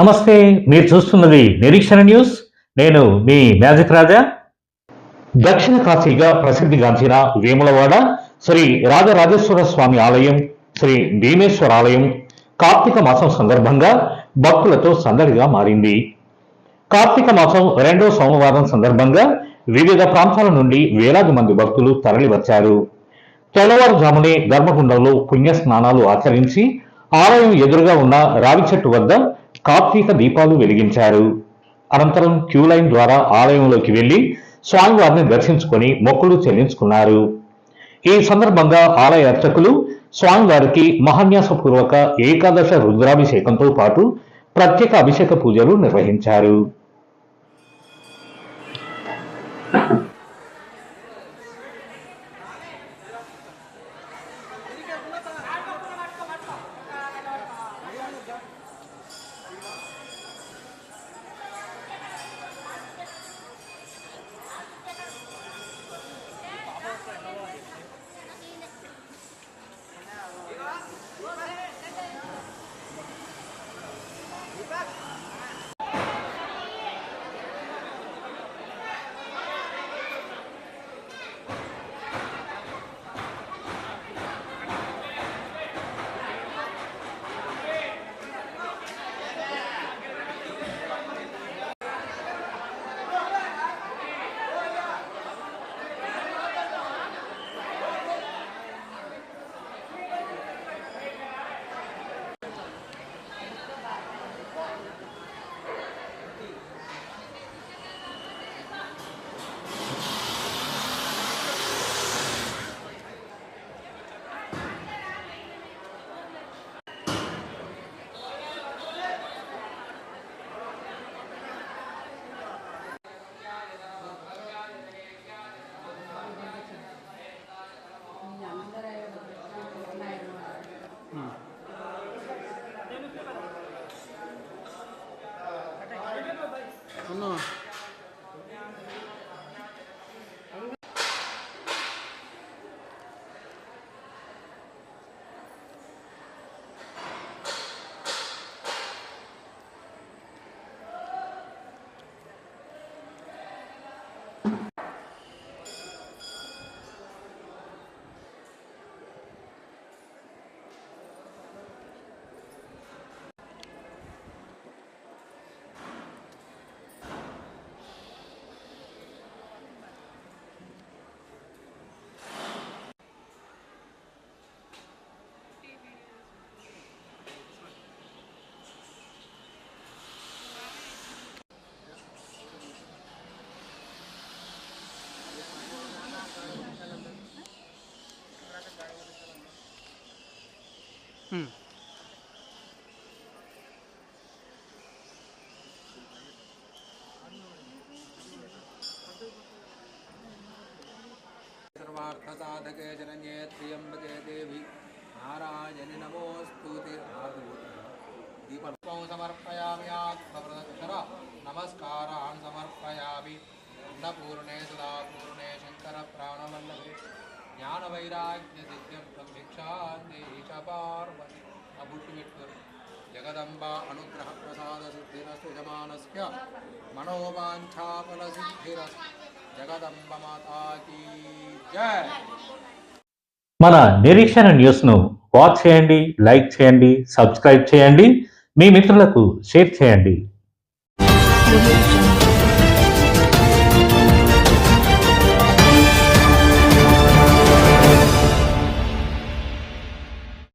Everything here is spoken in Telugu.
నమస్తే మీరు చూస్తున్నది నిరీక్షణ న్యూస్. నేను మీ మ్యాజిక్ రాజా. దక్షిణ కాశీగా ప్రసిద్ధిగాంచిన వేములవాడ శ్రీ రాజరాజేశ్వర స్వామి ఆలయం శ్రీ భీమేశ్వర ఆలయం కార్తీక మాసం సందర్భంగా భక్తులతో సందడిగా మారింది. కార్తీక మాసం రెండో సోమవారం సందర్భంగా వివిధ ప్రాంతాల నుండి వేలాది మంది భక్తులు తరలివచ్చారు. తెల్లవారుజామునే ధర్మగుండంలో పుణ్య స్నానాలు ఆచరించి ఆలయం ఎదురుగా ఉన్న రావి చెట్టు వద్ద కార్తీక దీపాలు వెలిగించారు. అనంతరం క్యూ లైన్ ద్వారా ఆలయంలోకి వెళ్ళి స్వామివారిని దర్శించుకొని మొక్కులు చెల్లించుకున్నారు. ఈ సందర్భంగా ఆలయ అర్చకులు స్వామివారికి మహాన్యాసపూర్వక ఏకాదశ రుద్రాభిషేకంతో పాటు ప్రత్యేక అభిషేక పూజలు నిర్వహించారు. 行了 सर्वार्थसाधके शरण्ये त्र्यम्बके देवी नारायणि नमोऽस्तुते दीपं समर्पयामि आत्मप्रदक्षर नमस्कारान् समर्पयामि अन्नपूर्णे सदापूर्णे शङ्करप्राणवल्लभे జ్ఞానవైరాగ్య సిద్ధ్యర్థం భిక్షాంతి ఈశ పార్వతి. ఆ పెట్టుకొని జగదంబ అనుగ్రహ ప్రసాద మనోవాంఛాఫల సిద్ధిరస్ జగదంబ జయ మన నిరీక్షణ న్యూస్ను వాచ్ చేయండి లైక్ చేయండి సబ్స్క్రైబ్ చేయండి. మీ మిత్రులకు షేర్ చేయండి.